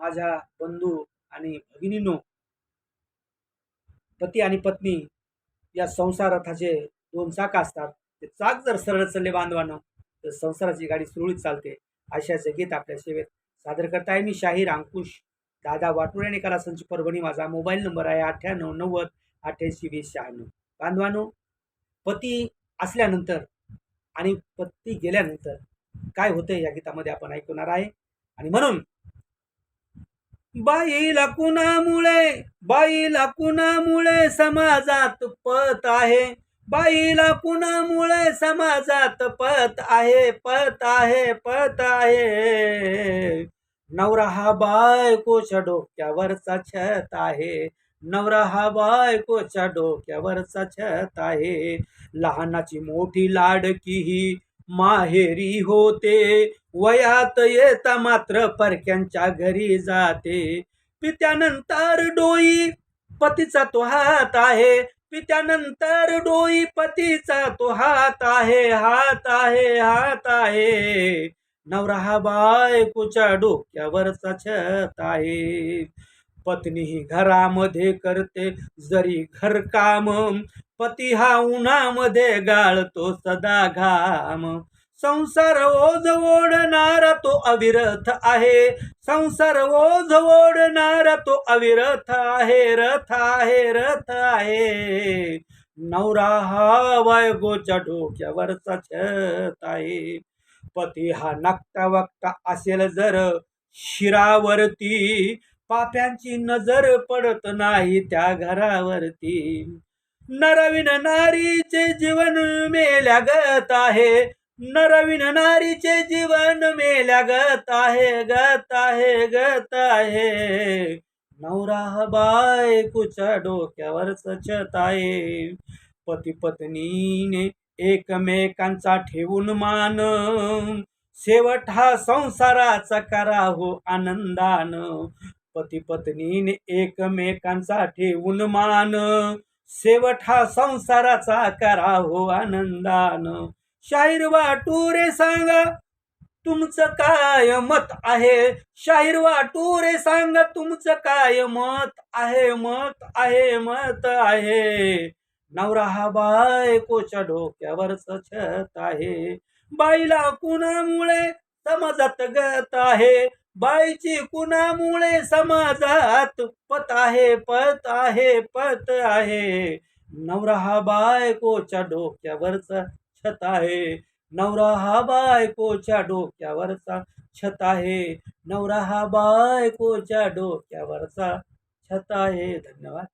माझ्या बंधू आणि भगिनीनो पती आणि पत्नी या संसार रथाचे दोन चाक असतात. ते चाक जर सरळ चालले बांधवानं तर संसाराची गाडी सुरळीत चालते. अशाचे गीत आपल्या सेवेत सादर करताय. मी शाहीर अंकुश दादा वाटुळे करा संच परभणी. माझा मोबाईल नंबर आहे अठ्ठ्याण्णव नव्वद अठ्ठ्याऐंशी वीस शहाण्णव. बांधवानो पती असल्यानंतर आणि पती गेल्यानंतर काय होतं या गीतामध्ये आपण ऐकणार आहे? आणि म्हणून बाईला कुणामुळे बाईला कुणामुळे समाजात पत आहे. बाईला कुणामुळे समाजात पत आहे पत आहे पत आहे. नवरा हा बायकोच्या डोक्यावरचा छत आहे. नवरा हा बायकोच्या डोक्यावरचा छत आहे. लहानाची मोठी लाडकी ही माहेरी होते. वयात येता मात्र परक्यांच्या घरी जाते. पित्यानंतर डोई पतीचा तो हात आहे. पित्यानंतर डोई पतीचा तो हात आहे. हात आहे हात आहे. नवरा हा बायकोच्या डोक्यावरचा छत आहे. पत्नी ही घरामध्ये करते जरी घरकाम. पती हा उन्हामध्ये गाळतो सदा घाम. संसार ओझ ओढणारा तो अविरथ आहे. संसार ओझ ओढणारा तो अविरथ आहे रथ आहे रथ आहे. नवरा हा वयगोच्या डोक्यावरचा छत आहे. पती हा नाकटा वक्ता असेल जर शिरावरती. पाप्यांची नजर पडत नाही त्या घरावरती. नरविन नारीचे जीवन मेल्यागत आहे. नरविन नारीचे जीवन मेल्या गत आहे गत आहे गत आहे. नवरा बायकूच्या डोक्यावर डोक्यावरच छत आहे. पती पत्नीने एकमेकांचा ठेवून मान. शेवट हा संसाराचा करा हो आनंदान. पती पत्नीने एकमेकांचा ठेवून मान. शेवट हा संसाराचा करा हो आनंदान. शाहीर वाटू रे सांगा तुमचं काय मत आहे? शाहीर वाटू रे सांगा तुमचं काय मत आहे? मत आहे मत आहे. नवरा हा बायकोच्या डोक्यावरच छत आहे. बाईला कुणामुळे समाजात गत आहे? बाईची कुणामुळे समाजात पत आहे पत आहे पत आहे? नवरा हा बायकोच्या डोक्यावरचा छत आहे. नवरा हा बायकोच्या डोक्यावरचा छत आहे. नवरा हा बायकोच्या डोक्यावरचा छत आहे. धन्यवाद.